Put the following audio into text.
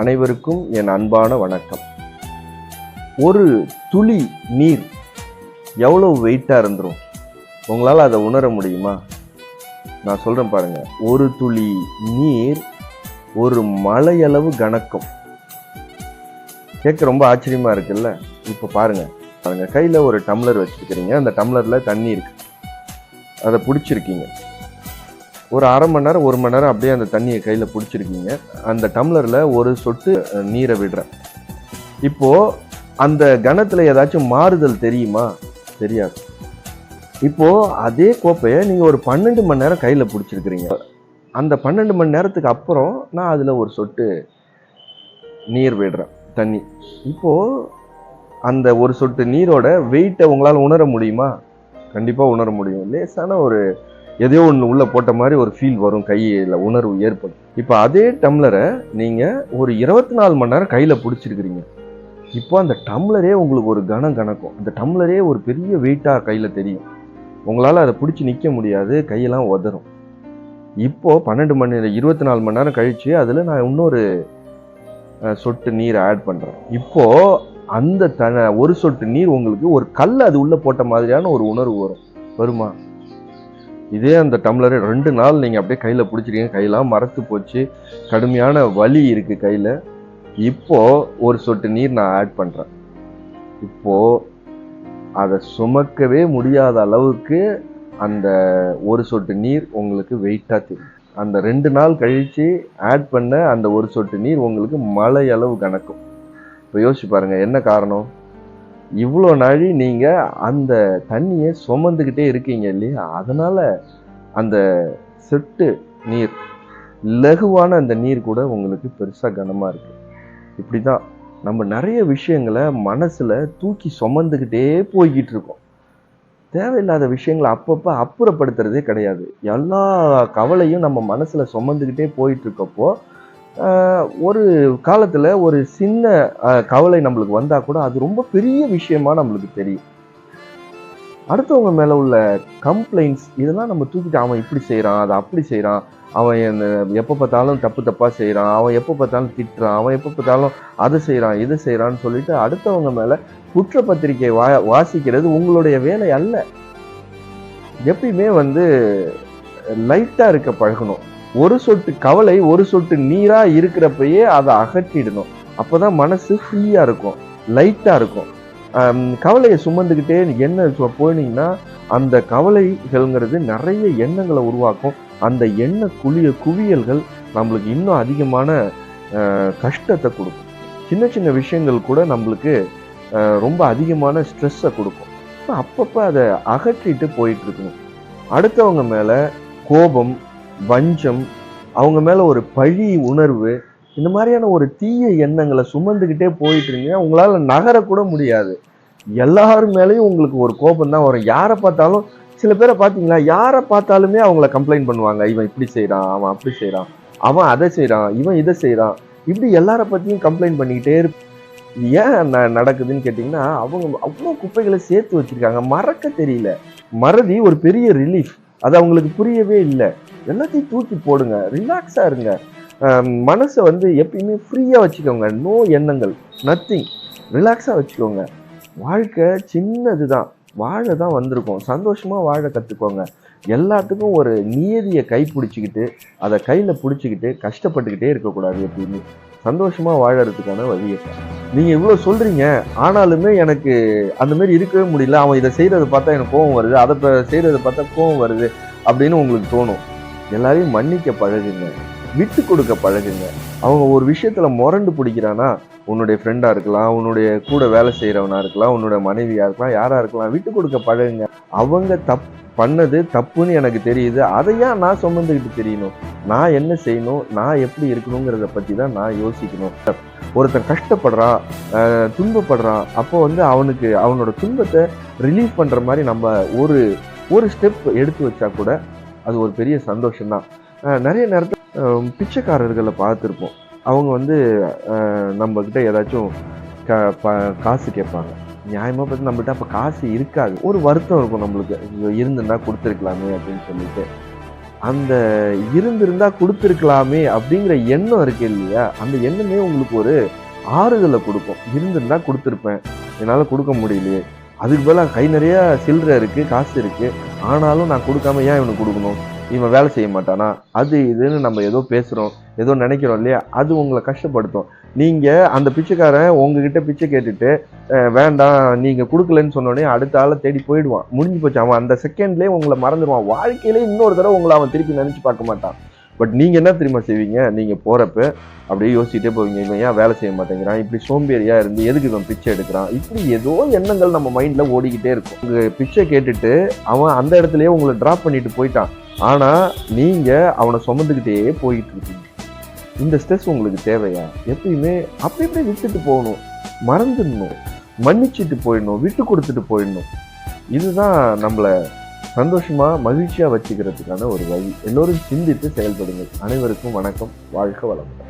அனைவருக்கும் என் அன்பான வணக்கம். ஒரு துளி நீர் எவ்வளோ வெயிட்டாக இருந்துரும்? உங்களால் அதை உணர முடியுமா? நான் சொல்கிறேன் பாருங்கள் ஒரு துளி நீர் ஒரு மலையளவு கணக்கம். கேட்க ரொம்ப ஆச்சரியமாக இருக்குல்ல? இப்போ பாருங்கள் பாருங்கள் கையில் ஒரு டம்ளர் வச்சிருக்கிறீங்க. அந்த டம்ளரில் தண்ணி இருக்குது அதை பிடிச்சிருக்கீங்க. ஒரு அரை மணி நேரம் ஒரு மணி நேரம் அப்படியே அந்த தண்ணியை கையில் பிடிச்சிருக்கீங்க. அந்த டம்ளரில் ஒரு சொட்டு நீரை விடுறேன். இப்போது அந்த கணத்தில் ஏதாச்சும் மாறுதல் தெரியுமா? தெரியாது. இப்போது அதே கோப்பையை நீங்கள் ஒரு பன்னெண்டு மணி நேரம் கையில் பிடிச்சிருக்கிறீங்க. அந்த பன்னெண்டு மணி நேரத்துக்கு அப்புறம் நான் அதில் ஒரு சொட்டு நீர் விடுறேன் தண்ணி. இப்போது அந்த ஒரு சொட்டு நீரோட வெயிட்டை உங்களால் உணர முடியுமா? கண்டிப்பாக உணர முடியும். லேசான ஒரு எதையோ ஒன்று உள்ளே போட்ட மாதிரி ஒரு ஃபீல் வரும் கையில் உணர்வு ஏற்படும். இப்போ அதே டம்ளரை நீங்கள் ஒரு இருபத்தி நாலு மணி நேரம் கையில் பிடிச்சிருக்கிறீங்க. இப்போ அந்த டம்ளரே உங்களுக்கு ஒரு கணம் கணக்கும். அந்த டம்ளரே ஒரு பெரிய வெயிட்டாக கையில் தெரியும். உங்களால் அதை பிடிச்சி நிற்க முடியாது கையெல்லாம் உதறும். இப்போது பன்னெண்டு மணி நேரம் இருபத்தி நாலு மணி நேரம் கழிச்சு அதில் நான் இன்னொரு சொட்டு நீர் ஆட் பண்ணுறேன் இப்போது அந்த த ஒரு சொட்டு நீர் உங்களுக்கு ஒரு கல் அது உள்ளே போட்ட மாதிரியான ஒரு உணர்வு வரும். வருமா? இதே அந்த டம்ளரை ரெண்டு நாள் நீங்கள் அப்படியே கையில் பிடிச்சிருக்கீங்க. கையெல்லாம் மரத்து போச்சு. கடுமையான வலி இருக்குது கையில். இப்போது ஒரு சொட்டு நீர் நான் ஆட் பண்ணுறேன் இப்போது அதை சுமக்கவே முடியாத அளவுக்கு அந்த ஒரு சொட்டு நீர் உங்களுக்கு வெயிட்டாக தெரியும். அந்த ரெண்டு நாள் கழித்து ஆட் பண்ண அந்த ஒரு சொட்டு நீர் உங்களுக்கு மலை அளவு கணக்கும். இப்போ யோசிச்சு பாருங்கள் என்ன காரணம்? இவ்வளோ நாழி நீங்கள் அந்த தண்ணியை சுமந்துக்கிட்டே இருக்கீங்க இல்லையா? அதனால் அந்த செட்டு நீர் லகுவான அந்த நீர் கூட உங்களுக்கு பெருசாக கனமாக இருக்குது இப்படி தான் நம்ம நிறைய விஷயங்களை மனசில் தூக்கி சுமந்துக்கிட்டே போய்கிட்டு இருக்கோம். தேவையில்லாத விஷயங்களை அப்பப்போ அப்புறப்படுத்துறதே கிடையாது. எல்லா கவலையும் நம்ம மனசில் சுமந்துக்கிட்டே போயிட்டு இருக்கப்போ ஒரு காலத்தில் ஒரு சின்ன கவலை நம்மளுக்கு வந்தால் கூட அது ரொம்ப பெரிய விஷயமா நம்மளுக்கு தெரியும். அடுத்தவங்க மேலே உள்ள கம்ப்ளைண்ட்ஸ் இதெல்லாம் நம்ம தூக்கிட்டு அவன் இப்படி செய்கிறான் அதை அப்படி செய்கிறான் அவன் என்ன எப்போ பார்த்தாலும் தப்பு தப்பாக செய்கிறான் அவன் எப்போ பார்த்தாலும் திட்டுறான் அவன் எப்போ பார்த்தாலும் அதை செய்கிறான் இதை செய்கிறான்னு சொல்லிட்டு அடுத்தவங்க மேலே குற்றப்பத்திரிக்கை வா வாசிக்கிறது உங்களுடைய வேலை அல்ல. எப்பயுமே வந்து லைட்டாக இருக்க பழகணும். ஒரு சொட்டு கவலை ஒரு சொட்டு நீராக இருக்கிறப்பயே அதை அகற்றிடணும். அப்போ தான் மனசு ஃப்ரீயாக இருக்கும் லைட்டாக இருக்கும். கவலையை சுமந்துக்கிட்டே என்ன சொ- போனீங்கன்னா அந்த கவலைகள்ங்கிறது நிறைய எண்ணங்களை உருவாக்கும். அந்த எண்ண குளிய குவியல்கள் நம்மளுக்கு இன்னும் அதிகமான கஷ்டத்தை கொடுக்கும். சின்ன சின்ன விஷயங்கள் கூட நம்மளுக்கு ரொம்ப அதிகமான ஸ்ட்ரெஸ்ஸை கொடுக்கும். அப்பப்போ அதை அகற்றிட்டு போயிட்டு இருக்கணும். அடுத்தவங்க மேலே கோபம் வஞ்சம் அவங்க மேலே ஒரு பழி உணர்வு இந்த மாதிரியான ஒரு தீய எண்ணங்களை சுமந்துக்கிட்டே போயிட்டு இருந்தீங்க உங்களால் நகரக்கூட முடியாது. எல்லார் மேலேயும் உங்களுக்கு ஒரு கோபம் தான் வரும். யாரை பார்த்தாலும் சில பேரை பார்த்தீங்களா? யாரை பார்த்தாலுமே அவங்கள கம்ப்ளைண்ட் பண்ணுவாங்க. இவன் இப்படி செய்கிறான் அவன் அப்படி செய்கிறான் அவன் அதை செய்கிறான் இவன் இதை செய்கிறான் இப்படி எல்லார பற்றியும் கம்ப்ளைண்ட் பண்ணிக்கிட்டே இருப்ப ஏன் ந- நடக்குதுன்னு கேட்டிங்கன்னா அவங்க அவ்வளோ குப்பைகளை சேர்த்து வச்சுருக்காங்க. மறக்க தெரியல. மறதி ஒரு பெரிய ரிலீஃப் அது அவங்களுக்கு புரியவே இல்லை. எல்லாத்தையும் தூக்கி போடுங்க. ரிலாக்ஸாக இருங்க. மனசை வந்து எப்பயுமே ஃப்ரீயாக வச்சுக்கோங்க. நோ எண்ணங்கள். நத்திங் ரிலாக்ஸாக வச்சுக்கோங்க. வாழ்க்கை சின்னது தான் வாழ தான் வந்திருக்கோம். சந்தோஷமாக வாழ கற்றுக்கோங்க எல்லாத்துக்கும் ஒரு நியதியை கை பிடிச்சிக்கிட்டு அதை கையில் பிடிச்சிக்கிட்டு கஷ்டப்பட்டுக்கிட்டே இருக்கக்கூடாது எப்பயுமே. சந்தோஷமாக வாழறதுக்கான வழியை நீங்கள் இவ்வளோ சொல்கிறீங்க ஆனாலுமே எனக்கு அந்த மாதிரி இருக்கவே முடியல. அவன் இதை செய்கிறத பார்த்தா எனக்கு கோவம் வருது அதை செய்கிறத பார்த்தா கோவம் வருது அப்படின்னு உங்களுக்கு தோணும். எல்லாரையும் மன்னிக்க பழகுங்க. விட்டு கொடுக்க பழகுங்க. அவங்க ஒரு விஷயத்துல முரண்டு பிடிக்கிறானா? உன்னுடைய ஃப்ரெண்டா இருக்கலாம் உன்னுடைய கூட வேலை செய்யறவனா இருக்கலாம் உன்னோட மனைவியா இருக்கலாம் யாரா இருக்கலாம் விட்டு கொடுக்க பழகுங்க. அவங்க தப் பண்ணது தப்புன்னு எனக்கு தெரியுது. அதை ஏன் நான் சுமந்துக்கிட்டு தெரியணும்? நான் என்ன செய்யணும்? நான் எப்படி இருக்கணுங்கிறத பத்தி தான் நான் யோசிக்கணும். ஒருத்தன் கஷ்டப்படுறான் துன்பப்படுறான் அப்போ வந்து அவனுக்கு அவனோட துன்பத்தை ரிலீஃப் பண்ற மாதிரி நம்ம ஒரு ஒரு ஸ்டெப் எடுத்து வச்சா கூட அது ஒரு பெரிய சந்தோஷம்தான். தான் நிறைய நேரத்தில் பிச்சைக்காரர்களை பார்த்துருப்போம். அவங்க வந்து நம்மக்கிட்ட ஏதாச்சும் க ப- காசு கேட்பாங்க. நியாயமாக பார்த்து நம்மகிட்ட அப்போ காசு இருக்காது. ஒரு வருத்தம் இருக்கும் நம்மளுக்கு. ஐயோ, இருந்திருந்தா கொடுத்துருக்கலாமே அப்படின்னு சொல்லிட்டு. அந்த இருந்திருந்தா கொடுத்துருக்கலாமே அப்படிங்கிற எண்ணம் இருக்கு இல்லையா? அந்த எண்ணமே உங்களுக்கு ஒரு ஆறுதலை கொடுக்கும். இருந்திருந்தா கொடுத்துருப்பேன். என்னால் கொடுக்க முடியலையே. அதுக்கு பதிலாக கை நிறையா சில்லறை இருக்குது காசு இருக்குது ஆனாலும் நான் கொடுக்காம ஏன் இவனுக்கு கொடுக்கணும்? இவன் வேலை செய்ய மாட்டானா? அது இதுன்னு நம்ம ஏதோ பேசுகிறோம் ஏதோ நினைக்கிறோம் இல்லையா? அது உங்களை கஷ்டப்படுத்தும். நீங்கள் அந்த பிச்சைக்காரன் உங்ககிட்ட பிச்சை கேட்டுட்டு வேண்டாம் நீங்கள் கொடுக்கலன்னு சொன்னோடனே அடுத்த ஆளை தேடி போயிடுவான். முடிஞ்சு போச்சு. அவன் அந்த செகண்ட்லேயே உங்களை மறந்துடுவான். வாழ்க்கையிலே இன்னொரு தடவை உங்களை அவன் திருப்பி நினச்சி பார்க்க மாட்டான். பட் நீங்கள் என்ன தெரியுமா செய்வீங்க? நீங்கள் போகிறப்ப அப்படியே யோசிச்சுட்டே போவீங்க. இவன் ஏன் வேலை செய்ய மாட்டேங்கிறான்? இப்படி சோம்பேறியாக இருந்து எதுக்கு இவன் பிச்சை எடுக்கிறான்? இப்படி ஏதோ எண்ணங்கள் நம்ம மைண்டில் ஓடிக்கிட்டே இருக்கும். உங்கள் பிச்சை கேட்டுட்டு அவன் அந்த இடத்துலயே உங்களை ட்ராப் பண்ணிட்டு போயிட்டான். ஆனால் நீங்கள் அவனை சுமந்துக்கிட்டே போயிட்டு இருக்கீங்க இந்த ஸ்ட்ரெஸ் உங்களுக்கு தேவையா? எப்பயுமே அப்படி இப்படி விட்டுட்டு போகணும். மறந்துடணும். மன்னிச்சிட்டு போயிடணும். விட்டு கொடுத்துட்டு போயிடணும். இதுதான் நம்மளை சந்தோஷமாக மகிழ்ச்சியாக வச்சுக்கிறதுக்கான ஒரு வழி. எல்லோரும் சிந்தித்து செயல்படுங்கள். அனைவருக்கும் வணக்கம். வாழ்க வளமுடன்.